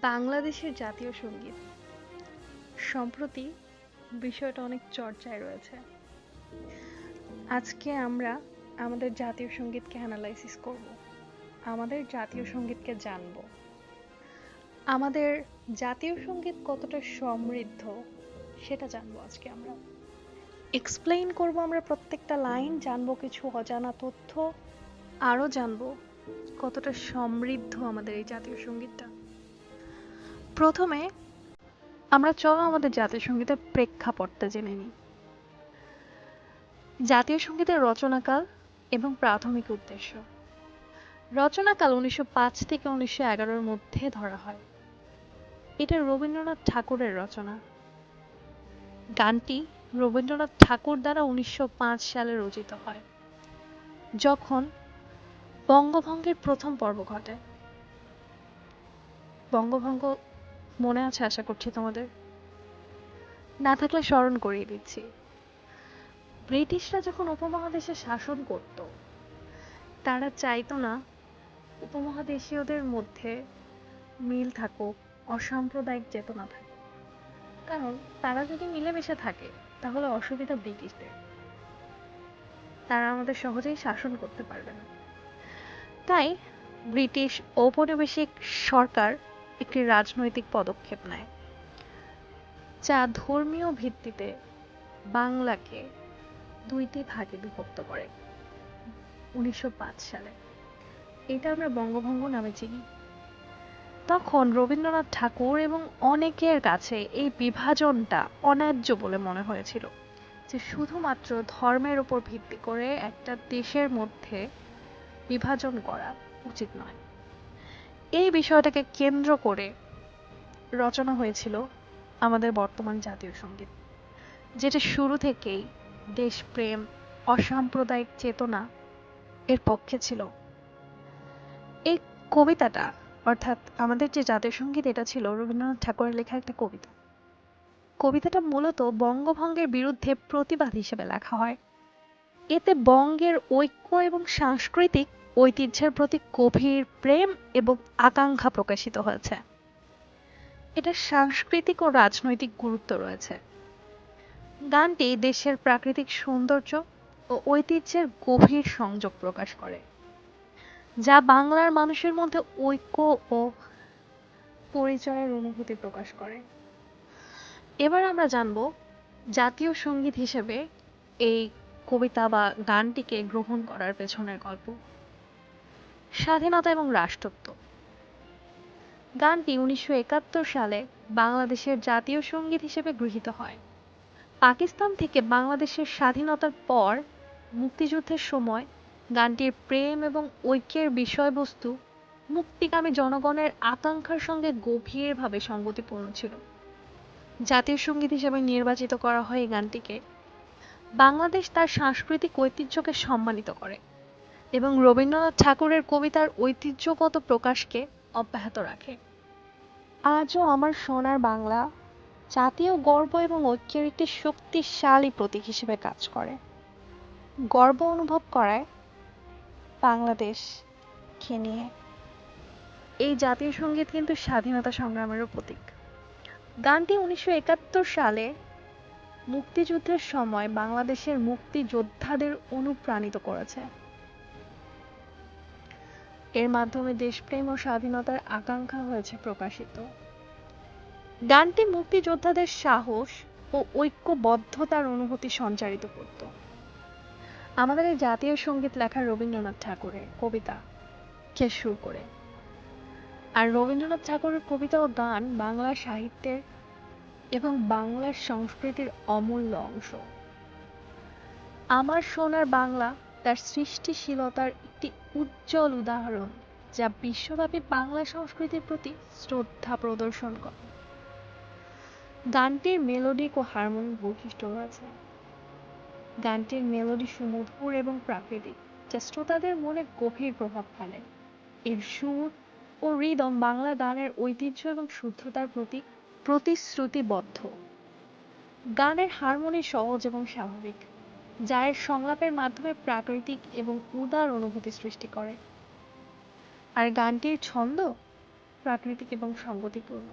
বাংলাদেশের জাতীয় সংগীত। সম্প্রতি বিষয়টা অনেক চর্চায় রয়েছে। আজকে আমরা আমাদের জাতীয় সঙ্গীতকে অ্যানালাইসিস করব। আমাদের জাতীয় সঙ্গীতকে জানব। আমাদের জাতীয় সংগীত কতটা সমৃদ্ধ, সেটা জানব আজকে আমরা। এক্সপ্লেইন করব আমরা প্রত্যেকটা লাইন জানব কিছু অজানা তথ্য, আরও জানব কতটা সমৃদ্ধ আমাদের এই জাতীয় সঙ্গীতটা। প্রথমে আমরা চলো আমাদের জাতীয় সঙ্গীতের প্রেক্ষাপটটা জেনে নিই। জাতীয় সঙ্গীতের রচনাকাল এবং প্রাথমিক উদ্দেশ্য। রচনাকাল উনিশশো পাঁচ থেকে উনিশশো এগারোর মধ্যে ধরা হয়। এটা রবীন্দ্রনাথ ঠাকুরের রচনা। গানটি রবীন্দ্রনাথ ঠাকুর দ্বারা উনিশশো পাঁচ সালে রচিত হয়, যখন বঙ্গভঙ্গের প্রথম পর্ব ঘটে। বঙ্গভঙ্গ মনে আছে আশা করছি তোমাদের? না থাকলে স্মরণ করিয়ে দিচ্ছি। ব্রিটিশরা যখন উপমহাদেশে শাসন করত, তারা চাইতো না উপমহাদেশীয়দের মধ্যে মিল থাকুক, অসাম্প্রদায়িক চেতনা থাকুক। কারণ তারা যদি মিলেমিশে থাকে, তাহলে অসুবিধা ব্রিটিশদের। তারা আমাদের সহজেই শাসন করতে পারবে না। তাই ব্রিটিশ ঔপনিবেশিক সরকার একটি রাজনৈতিক পদক্ষেপ নেয়, যা ধর্মীয় ভিত্তিতে বাংলাকে দুইটি ভাগে বিভক্ত করে, উনিশশো পাঁচ সালে। এটা আমরা বঙ্গভঙ্গ নামে চিনি। তখন রবীন্দ্রনাথ ঠাকুর এবং অনেকের কাছে এই বিভাজনটা অন্যায্য বলে মনে হয়েছিল, যে শুধুমাত্র ধর্মের উপর ভিত্তি করে একটা দেশের মধ্যে বিভাজন করা উচিত নয়। এই বিষয়টাকে কেন্দ্র করে রচনা হয়েছিল আমাদের বর্তমান জাতীয় সংগীত, যেটা শুরু থেকেই দেশপ্রেম, অসাম্প্রদায়িক চেতনা এর পক্ষে ছিল। এই কবিতাটা, অর্থাৎ আমাদের যে জাতীয় সংগীত, এটা ছিল রবীন্দ্রনাথ ঠাকুরের লেখা একটা কবিতা। কবিতাটা মূলত বঙ্গভঙ্গের বিরুদ্ধে প্রতিবাদ হিসেবে লেখা হয়। এতে বঙ্গের ঐক্য এবং সাংস্কৃতিক ঐতিহ্যের প্রতি গভীর প্রেম এবং আকাঙ্ক্ষা প্রকাশিত হয়েছে। এটা সাংস্কৃতিক ও রাজনৈতিক গুরুত্ব রয়েছে। গানটি দেশের প্রাকৃতিক সৌন্দর্য ও ঐতিহ্যের গভীর সংযোগ প্রকাশ করে, যা বাংলার মানুষের মধ্যে ঐক্য ও পরিচয়ের অনুভূতি প্রকাশ করে। এবার আমরা জানব জাতীয় সংগীত হিসেবে এই কবিতা বা গানটিকে গ্রহণ করার পেছনের গল্প। স্বাধীনতা এবং রাষ্ট্রত্ব। গানটি উনিশশো একাত্তর সালে বাংলাদেশের জাতীয় সংগীত হিসেবে গৃহীত হয়। পাকিস্তান থেকে বাংলাদেশের স্বাধীনতার পর মুক্তিযুদ্ধের সময় গানটির প্রেম এবং ঐক্যের বিষয়বস্তু মুক্তিকামী জনগণের আকাঙ্ক্ষার সঙ্গে গভীরভাবে সঙ্গতিপূর্ণ ছিল। জাতীয় সংগীত হিসেবে নির্বাচিত করা হয় এই গানটিকে। বাংলাদেশ তার সাংস্কৃতিক ঐতিহ্যকে সম্মানিত করে। এবং রবীন্দ্রনাথ ঠাকুরের কবিতার ঐতিহ্যগত প্রকাশকে অব্যাহত রাখে। আজও আমার সোনার বাংলা জাতীয় গর্ব এবং ঐক্যের একটি শক্তিশালী প্রতীক হিসেবে কাজ করে। গর্ব অনুভব করায় বাংলাদেশকে নিয়ে। এই জাতীয় সংগীত কিন্তু স্বাধীনতা সংগ্রামেরও প্রতীক। গানটি উনিশশো একাত্তর সালে মুক্তিযুদ্ধের সময় বাংলাদেশের মুক্তিযোদ্ধাদের অনুপ্রাণিত করেছে। মাধ্যমে দেশপ্রেম ও স্বাধীনতার আকাঙ্ক্ষা হয়েছে প্রকাশিত। গানটি মুক্তিযোদ্ধাদের সাহস ও ঐক্যবদ্ধতার অনুভূতি সঞ্চারিত করত। আমাদের এই জাতীয় সংগীত লেখা রবীন্দ্রনাথ ঠাকুরের কবিতা কে সুর করে। আর রবীন্দ্রনাথ ঠাকুরের কবিতা ও গান বাংলা সাহিত্যের এবং বাংলার সংস্কৃতির অমূল্য অংশ। আমার সোনার বাংলা তার সৃষ্টিশীলতার একটি উজ্জ্বল উদাহরণ, যা বিশ্বব্যাপী বাংলা সংস্কৃতির প্রতি শ্রদ্ধা প্রদর্শন করে। গানটির মেলোডিক ও হারমোনিক বৈশিষ্ট্য রয়েছে গানটির মেলোডি সুমধুর এবং প্রাকৃতিক, যা শ্রোতাদের মনে গভীর প্রভাব ফেলে। এর সুর ও রিদম বাংলা গানের ঐতিহ্য এবং শুদ্ধতার প্রতি প্রতিশ্রুতিবদ্ধ। গানের হারমোনি সহজ এবং স্বাভাবিক। যা এর সংলাপের মাধ্যমে প্রাকৃতিক এবং উদার অনুভূতি সৃষ্টি করে। আর গানটির ছন্দ প্রাকৃতিক এবং সংগতিপূর্ণ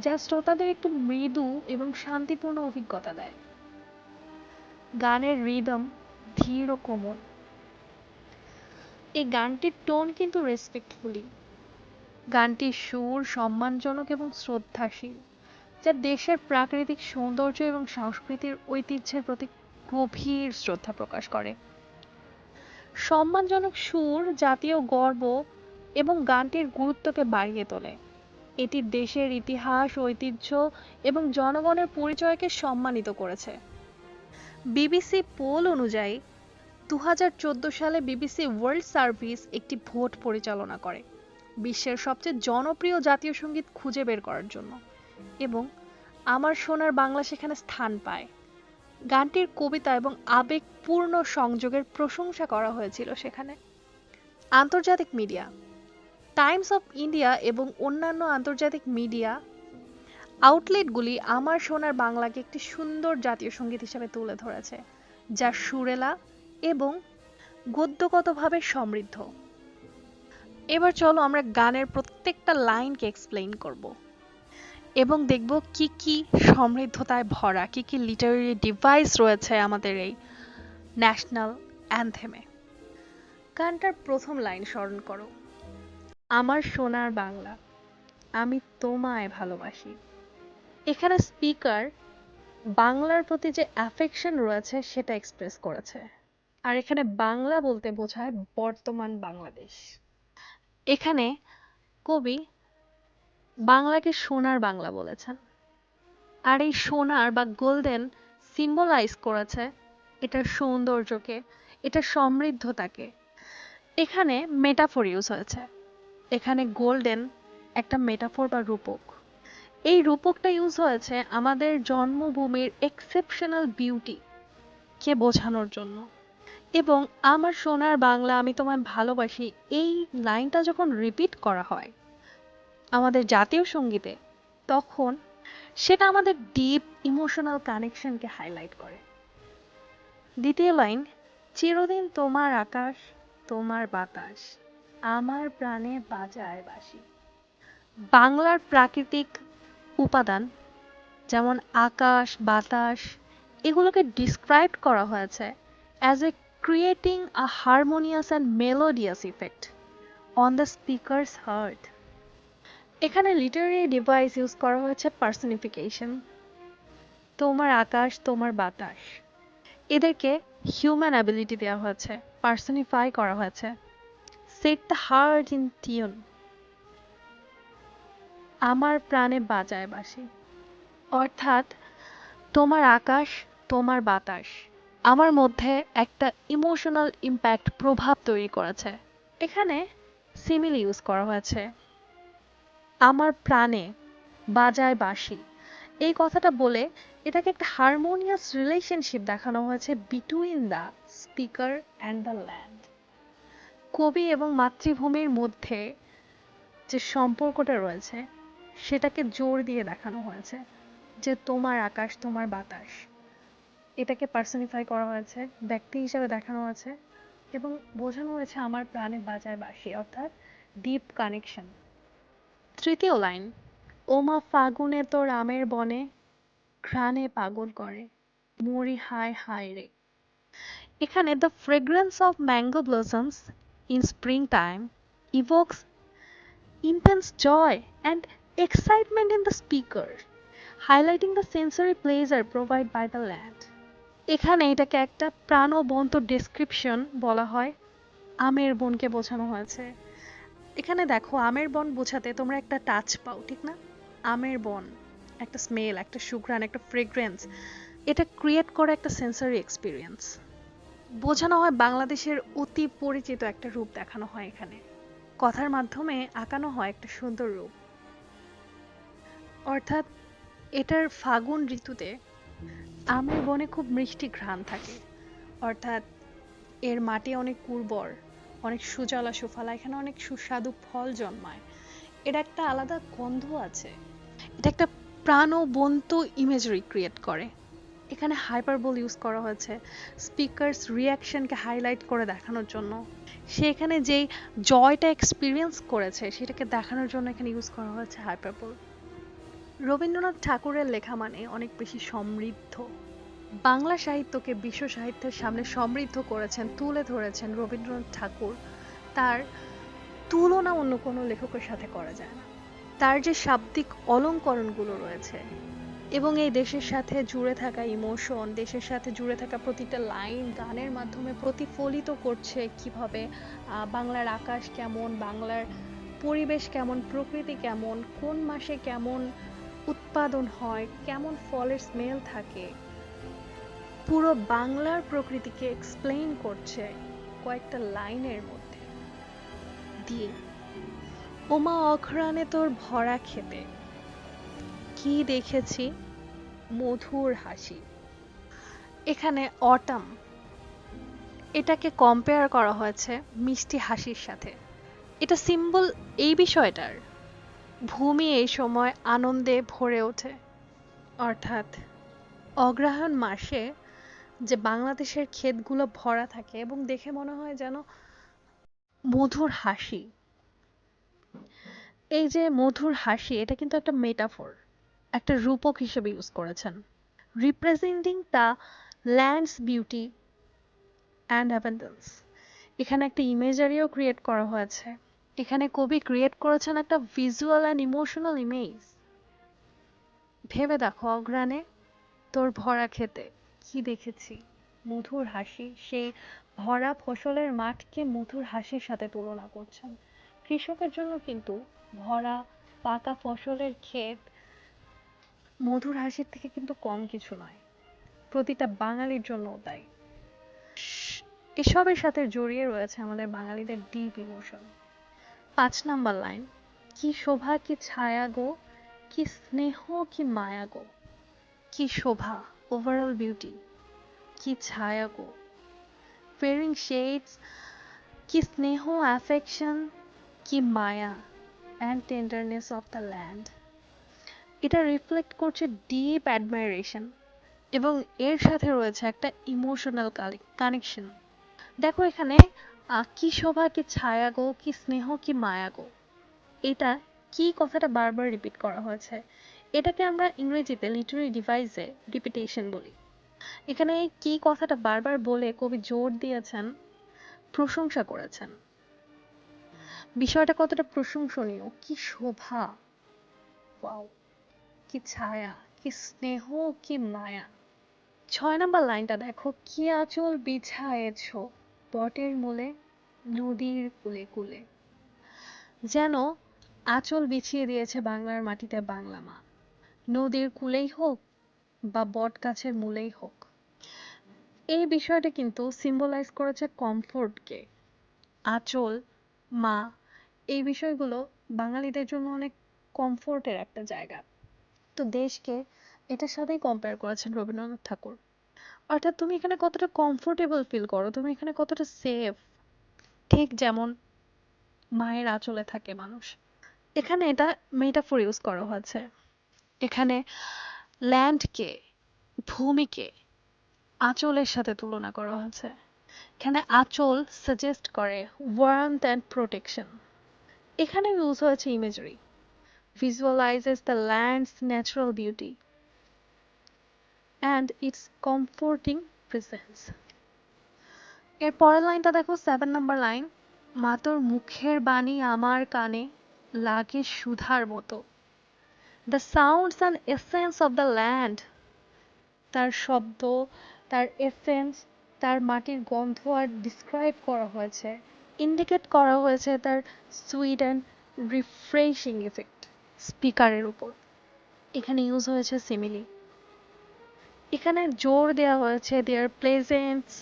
যা শ্রোতাদের একটু মৃদু এবং শান্তিপূর্ণ অভিজ্ঞতা দেয়। গানের রিদম ধীর ও কোমল। এই গানটির টোন কিন্তু রেসপেক্টফুলি গানটির সুর সম্মানজনক এবং শ্রদ্ধাশীল, যা দেশের প্রাকৃতিক সৌন্দর্য এবং সংস্কৃতির ঐতিহ্যের প্রতি গভীর শ্রদ্ধা প্রকাশ করে। সম্মানজনক সুর, জাতীয় গর্ব এবং গানটির গুরুত্বকে বাড়িয়ে তোলে। এটি দেশের ইতিহাস, ঐতিহ্য এবং জনগণের পরিচয়কে সম্মানিত করেছে। বিবিসি পোল অনুযায়ী দু হাজার চোদ্দ সালে বিবিসি ওয়ার্ল্ড সার্ভিস একটি ভোট পরিচালনা করে, বিশ্বের সবচেয়ে জনপ্রিয় জাতীয় সংগীত খুঁজে বের করার জন্য এবং আমার সোনার বাংলা সেখানে স্থান পায়। গানটির কবিতা এবং আবেগপূর্ণ সংযোগের প্রশংসা করা হয়েছিল সেখানে। আন্তর্জাতিক মিডিয়া, টাইমস অফ ইন্ডিয়া এবং অন্যান্য আন্তর্জাতিক মিডিয়া আউটলেটগুলি আমার সোনার বাংলাকে একটি সুন্দর জাতীয় সংগীত হিসেবে তুলে ধরেছে, যা সুরেলা এবং গদ্যগতভাবে সমৃদ্ধ। এবার চলো আমরা গানের প্রত্যেকটা লাইনকে এক্সপ্লেইন করব। এবং দেখব কি কি সমৃদ্ধতায় ভরা, কি কি লিটারারি ডিভাইস রয়েছে আমাদের এই ন্যাশনাল অ্যানথেমে গানটার প্রথম লাইন স্মরণ করো। আমার সোনার বাংলা, আমি তোমায় ভালোবাসি। এখানে স্পিকার বাংলার প্রতি যে অ্যাফেকশন রয়েছে, সেটা এক্সপ্রেস করেছে। আর এখানে বাংলা বলতে বোঝায় বর্তমান বাংলাদেশ। এখানে কবি বাংলাকে সোনার বাংলা বলেছেন। আর এই সোনার বা গোল্ডেন সিম্বলাইজ করেছে এটার সৌন্দর্যকে এটা সমৃদ্ধতাকে। এখানে মেটাফোর ইউজ হয়েছে। এখানে গোল্ডেন একটা মেটাফোর বা রূপক। এই রূপকটা ইউজ হয়েছে আমাদের জন্মভূমির এক্সেপশনাল বিউটি কে বোঝানোর জন্য। এবং আমার সোনার বাংলা আমি তোমায় ভালোবাসি, এই লাইনটা যখন রিপিট করা হয় আমাদের জাতীয় সঙ্গীতে, তখন সেটা আমাদের ডিপ ইমোশনাল কানেকশনকে হাইলাইট করে। দ্বিতীয় লাইন চিরদিন তোমার আকাশ, তোমার বাতাস, আমার প্রাণে বাজায় বাসি বাংলার প্রাকৃতিক উপাদান যেমন আকাশ, বাতাস, এগুলোকে ডিসক্রাইব করা হয়েছে as a creating a harmonious and melodious effect on the speaker's heart এখানে লিটারারি ডিভাইস ইউজ করা হয়েছে পার্সনিফিকেশন তোমার আকাশ, তোমার বাতাস। এদেরকে হিউম্যান অ্যাবিলিটি দেওয়া হয়েছে পার্সনিফাই করা হয়েছে। Set the heart in tune আমার প্রাণে বাজায় বাসি অর্থাৎ তোমার আকাশ, তোমার বাতাস। আমার মধ্যে একটা ইমোশনাল ইম্প্যাক্ট প্রভাব তৈরি করেছে। এখানে সিমিল ইউজ করা হয়েছে। আমার প্রাণে বাজায় বাসি এই কথাটা বলে এটাকে একটা হারমোনিয়াস রিলেশনশিপ দেখানো হয়েছে between the speaker and the land কবি এবং মাতৃভূমির মধ্যে যে সম্পর্কটা রয়েছে, সেটাকে জোর দিয়ে দেখানো হয়েছে যে তোমার আকাশ, তোমার বাতাস। এটাকে পার্সনিফাই করা হয়েছে, ব্যক্তি হিসাবে দেখানো হয়েছে এবং বোঝানো হয়েছে আমার প্রাণে বাজায় বাসি অর্থাৎ ডিপ কানেকশন তৃতীয় লাইন ওমা ফাগুনে তোর আমের বনে ঘ্রাণে পাগল করে মরি হায় হায় রে এখানে the fragrance of mango blossoms in spring time evokes intense joy and excitement in the speaker, highlighting the sensory pleasure provided by the land. এখানে এটাকে একটা প্রাণবন্ত ডেসক্রিপশন বলা হয় আমের বনকে বোঝানো হয়েছে এখানে দেখো, আমের বন বোঝাতে তোমরা একটা টাচ পাও, ঠিক না? আমের বন, একটা স্মেল একটা সুঘ্রাণ, একটা ফ্রেগ্রেন্স এটা ক্রিয়েট করে একটা সেন্সারি এক্সপিরিয়েন্স বোঝানো হয় বাংলাদেশের অতি পরিচিত একটা রূপ দেখানো হয় এখানে। কথার মাধ্যমে আঁকানো হয় একটা সুন্দর রূপ। অর্থাৎ এটার ফাগুন ঋতুতে আমের বনে খুব মিষ্টি ঘ্রাণ থাকে। অর্থাৎ এর মাটি অনেক উর্বর। অনেক সুজলা সুফলা, এখানে অনেক সুস্বাদু ফল জন্মায়। এটা একটা আলাদা গন্ধ আছে। এটা একটা প্রাণবন্ত ইমেজরি ক্রিয়েট করে। এখানে হাইপারবোল ইউজ করা হয়েছে। স্পিকারস রিয়াকশনকে হাইলাইট করে দেখানোর জন্য। সে এখানে যেই জয়টা এক্সপিরিয়েন্স করেছে, সেটাকে দেখানোর জন্য এখানে ইউজ করা হয়েছে হাইপারবোল রবীন্দ্রনাথ ঠাকুরের লেখা মানে অনেক বেশি সমৃদ্ধ। বাংলা সাহিত্যকে বিশ্ব সাহিত্যের সামনে সমৃদ্ধ করেছেন, তুলে ধরেছেন রবীন্দ্রনাথ ঠাকুর। তার তুলনা অন্য কোনো লেখকের সাথে করা যায় না। তার যে শাব্দিক অলঙ্করণগুলো রয়েছে এবং এই দেশের সাথে জুড়ে থাকা ইমোশন দেশের সাথে জুড়ে থাকা প্রতিটা লাইন গানের মাধ্যমে প্রতিফলিত করছে কীভাবে বাংলার আকাশ কেমন, বাংলার পরিবেশ কেমন, প্রকৃতি কেমন, কোন মাসে কেমন উৎপাদন হয়, কেমন ফলের স্মেল থাকে পুরো বাংলার প্রকৃতিকে এক্সপ্লেইন করছে কয়েকটা লাইনের মধ্যে। দিয়ে, ওমা অঘ্রাণে তোর ভরা খেতে কি দেখেছি? মধুর হাসি। এখানে অটাম। এটাকে কম্পেয়ার করা হয়েছে মিষ্টি হাসির সাথে। এটা সিম্বল এই বিষয়টার। ভূমি এই সময় আনন্দে ভরে ওঠে। অর্থাৎ, অগ্রহায়ণ মাসে যে বাংলাদেশের ক্ষেতগুলো ভরা থাকে এবং দেখে মনে হয় যেন মধুর হাসি। এই যে মধুর হাসি, এটা কিন্তু একটা মেটাফোর একটা রূপক হিসেবে ইউজ করেছেন। Representing the land's beauty and abundance এখানে একটা ইমেজারিও ক্রিয়েট করা হয়েছে। এখানে কবি ক্রিয়েট করেছেন একটা ভিজুয়াল অ্যান্ড ইমোশনাল ইমেজ ভেবে দেখো অগ্রানে তোর ভরা খেতে কি দেখেছি? মধুর হাসি। সেই ভরা ফসলের মাঠকে মধুর হাসির সাথে তুলনা করছেন। কৃষকের জন্য কিন্তু ভরা পাকা ফসলের ক্ষেত মধুর হাসির থেকে কিন্তু কম কিছু নয়। প্রতিটা বাঙালির জন্য তাই। এসবের সাথে জড়িয়ে রয়েছে আমাদের বাঙালিদের ডিপ ইমোশন পাঁচ নাম্বার লাইন কি শোভা, কি ছায়া গো? কি স্নেহ, কি মায়া গো? কি শোভা? ওভারঅল বিউটি কি ছায়া গো। ফেয়ারিং শেডস কি স্নেহ অ্যাফেকশন কি মায়া and tenderness of the land এটা রিফ্লেক্ট করছে ডিপ অ্যাডমাইরেশন এবং এর সাথে রয়েছে একটা ইমোশনাল কানেকশন দেখো এখানে কি শোভা, কি ছায়া গো, কি স্নেহ, কি মায়া গো। এটা কি কথাটা বারবার রিপিট করা হয়েছে? এটাকে আমরা ইংরেজিতে লিটারি ডিভাইসে রিপিটেশন বলি। এখানে কি কথাটা বারবার বলে কবি জোর দিয়েছেন, প্রশংসা করেছেন। বিষয়টা কতটা প্রশংসনীয়, কি শোভা কি ছায়া, কি স্নেহ, কি মায়া। ছয় নম্বর লাইনটা দেখো, কি আঁচল বিছায়েছ বটের মূলে, নদীর কুলে কুলে। যেন আঁচল বিছিয়ে দিয়েছে বাংলার মাটিতে বাংলা মা। নদীর কূলেই হোক বা বট গাছের মূলেই হোক। এই বিষয়টা কিন্তু সিম্বলাইজ করেছে কমফোর্টকে আঁচল, মা, এই বিষয়গুলো বাঙালিদের জন্য অনেক কমফোর্টের একটা জায়গা। তো দেশকে এটার সাথেই কম্পেয়ার করেছেন রবীন্দ্রনাথ ঠাকুর। অর্থাৎ তুমি এখানে কতটা কমফোর্টেবল ফিল করো, তুমি এখানে কতটা সেফ ঠিক যেমন মায়ের আঁচলে থাকে মানুষ। এখানে এটা মেটাফোর ইউজ করা হয়েছে। এখানে ল্যান্ডকে ভূমিকে, আঁচলের সাথে তুলনা করা হয়েছে। এখানে আঁচল সাজেস্ট করে ওয়ার্মথ অ্যান্ড প্রোটেকশন এখানে ইউজ হয়েছে imagery visualizes the land's natural beauty and its comforting presence এর পরের লাইনটা দেখো সেভেন নাম্বার লাইন মা তোর মুখের বাণী আমার কানে লাগে সুধার মতো। The sounds and essence of the land তার শব্দ, তার এসেন্স তার মাটির গন্ধ আর ডিসক্রাইব করা হয়েছে। ইন্ডিকেট করা হয়েছে তার সুইট অ্যান্ড রিফ্রেশিং ইফেক্ট স্পিকারের উপর। এখানে ইউজ হয়েছে সিমিলি এখানে জোর দেওয়া হয়েছে their pleasants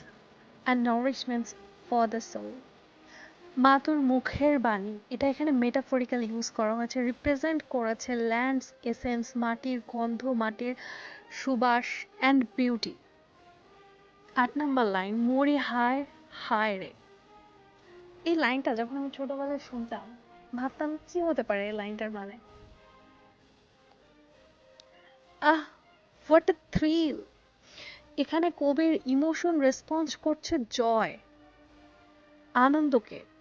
and nourishments for the soul মা তোর মুখের বাণী। এটা এখানে মেটাফরিক্যাল ইউজ করা হয়েছে। রিপ্রেজেন্ট করেছে ল্যান্ডস এসেন্স মাটির গন্ধ, মাটির সুবাস অ্যান্ড বিউটি আট নাম্বার লাইন মরি হায় হায় রে। এই লাইনটা যখন আমি ছোটবেলায় শুনতাম, ভাবতাম কি হতে পারে এই লাইনটার মানে? আহ হোয়াট এ থ্রিল এখানে কবির ইমোশন রেসপন্স করছে জয়। আনন্দকে।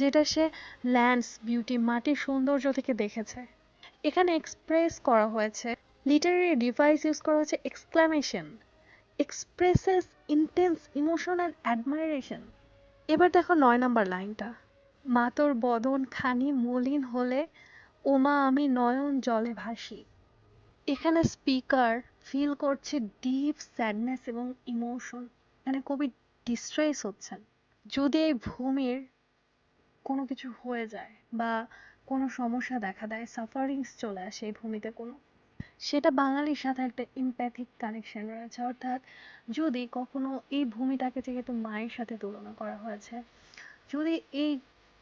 যেটা সে ল্যান্ডস, বিউটি, মাটির সৌন্দর্য থেকে দেখেছে। এখানে এক্সপ্রেস করা হয়েছে লিটারারি ডিভাইস ইউজ করা হয়েছে exclamation expresses intense emotion and admiration এবার দেখো নয় নাম্বার লাইনটা, মাতর বদন খানি মলিন হলে ওমা আমি নয়ন জলে ভাসি। এখানে স্পিকার ফিল করছে ডিপ স্যাডনেস এবং ইমোশন মানে কবি ডিস্ট্রেস হচ্ছেন। যদি এই ভূমির কোনো কিছু হয়ে যায় বা কোনো সমস্যা দেখা দেয় সাফারিংস চলে আসে এই ভূমিতে কোনো। সেটা বাঙালির সাথে একটা ইম্প্যাথিক কানেকশন রয়েছে। অর্থাৎ যদি কখনো এই ভূমিটাকে যেহেতু মায়ের সাথে তুলনা করা হয়েছে, যদি এই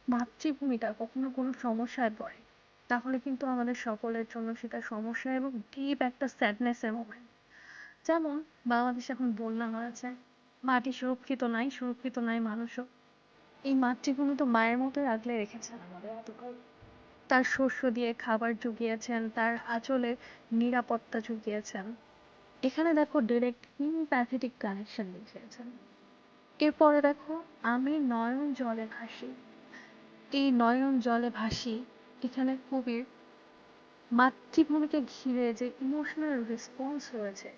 মাতৃভূমিটা কখনো কোনো সমস্যায় পড়ে, তাহলে কিন্তু আমাদের সকলের জন্য সেটা সমস্যা এবং ডিপ একটা স্যাডনেসের মোমেন্ট যেমন বাংলাদেশ এখন বন্যা হয়েছে, মাটি সুরক্ষিত নাই সুরক্ষিত নাই মানুষও। এই মাতৃভূমি তো মায়ের মতো আগলে রেখেছেন। তার শস্য দিয়ে খাবার জুগিয়েছেন, তার আঁচলে নিরাপত্তা জুগিয়েছেন। এখানে দেখো ডিরেক্ট ইম্প্যাথেটিক কানেকশন দেখিয়েছেন। এরপরে দেখো, আমি নয়ন জলে ভাসি। এই নয়ন জলে ভাসি, এখানে কবির মাতৃভূমিকে ঘিরে যে ইমোশনাল রেসপন্স রয়েছে,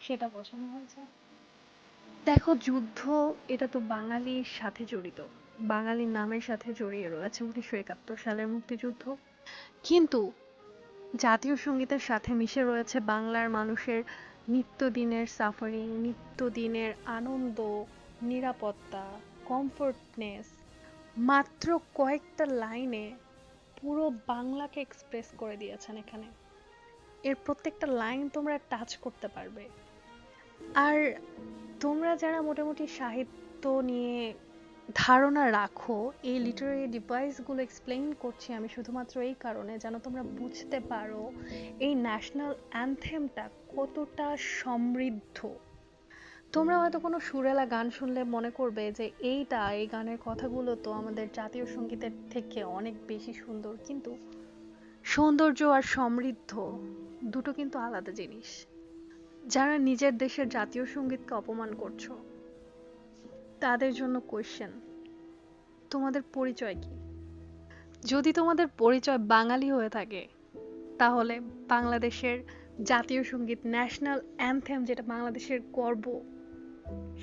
সেটা বোঝানো হয়েছে। দেখো যুদ্ধ, এটা তো বাঙালির সাথে জড়িত। বাঙালির নামের সাথে জড়িয়ে রয়েছে উনিশশো একাত্তর সালের মুক্তিযুদ্ধ। কিন্তু জাতীয় সঙ্গীতের সাথে মিশে রয়েছে বাংলার মানুষের নিত্যদিনের সাফারিং নিত্যদিনের আনন্দ নিরাপত্তা কমফোর্টনেস মাত্র কয়েকটা লাইনে পুরো বাংলাকে এক্সপ্রেস করে দিয়েছেন এখানে। এর প্রত্যেকটা লাইন তোমরা টাচ করতে পারবে। আর তোমরা যারা মোটামুটি সাহিত্য নিয়ে ধারণা রাখো এই লিটারারি ডিভাইসগুলো এক্সপ্লেইন করছি আমি শুধুমাত্র এই কারণে যেন তোমরা বুঝতে পারো এই ন্যাশনাল অ্যানথেমটা কতটা সমৃদ্ধ। তোমরা হয়তো কোনো সুরেলা গান শুনলে মনে করবে যে এইটা এই গানের কথাগুলো তো আমাদের জাতীয় সঙ্গীতের থেকে অনেক বেশি সুন্দর কিন্তু সৌন্দর্য আর সমৃদ্ধ দুটো কিন্তু আলাদা জিনিস। যারা নিজের দেশের জাতীয় সঙ্গীতকে অপমান করছ তাদের জন্য কোয়েশ্চেন তোমাদের পরিচয় কি? যদি তোমাদের পরিচয় বাঙালি হয়ে থাকে, তাহলে বাংলাদেশের জাতীয় সংগীত ন্যাশনাল অ্যানথেম যেটা বাংলাদেশের গর্ব,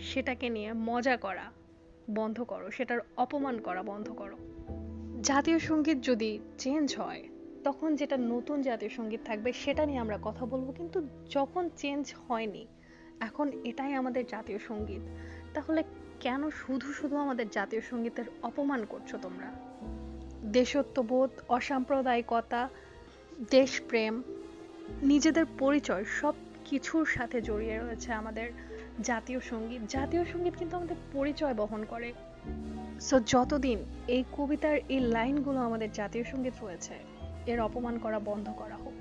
সেটাকে নিয়ে মজা করা বন্ধ করো, সেটার অপমান করা বন্ধ করো। জাতীয় সংগীত যদি চেঞ্জ হয়, তখন যেটা নতুন জাতীয় সংগীত থাকবে সেটা নিয়ে আমরা কথা বলব, কিন্তু যখন চেঞ্জ হয়নি, এখন এটাই আমাদের জাতীয় সংগীত, তাহলে কেন শুধু শুধু আমাদের জাতীয় সঙ্গীতের অপমান করছ তোমরা? দেশত্ববোধ, অসাম্প্রদায়িকতা, দেশপ্রেম, নিজেদের পরিচয়, সব কিছুর সাথে জড়িয়ে রয়েছে আমাদের জাতীয় সংগীত। জাতীয় সংগীত কিন্তু আমাদের পরিচয় বহন করে। সো যতদিন এই কবিতার এই লাইনগুলো আমাদের জাতীয় সংগীত রয়েছে, এর অপমান করা বন্ধ করা হোক।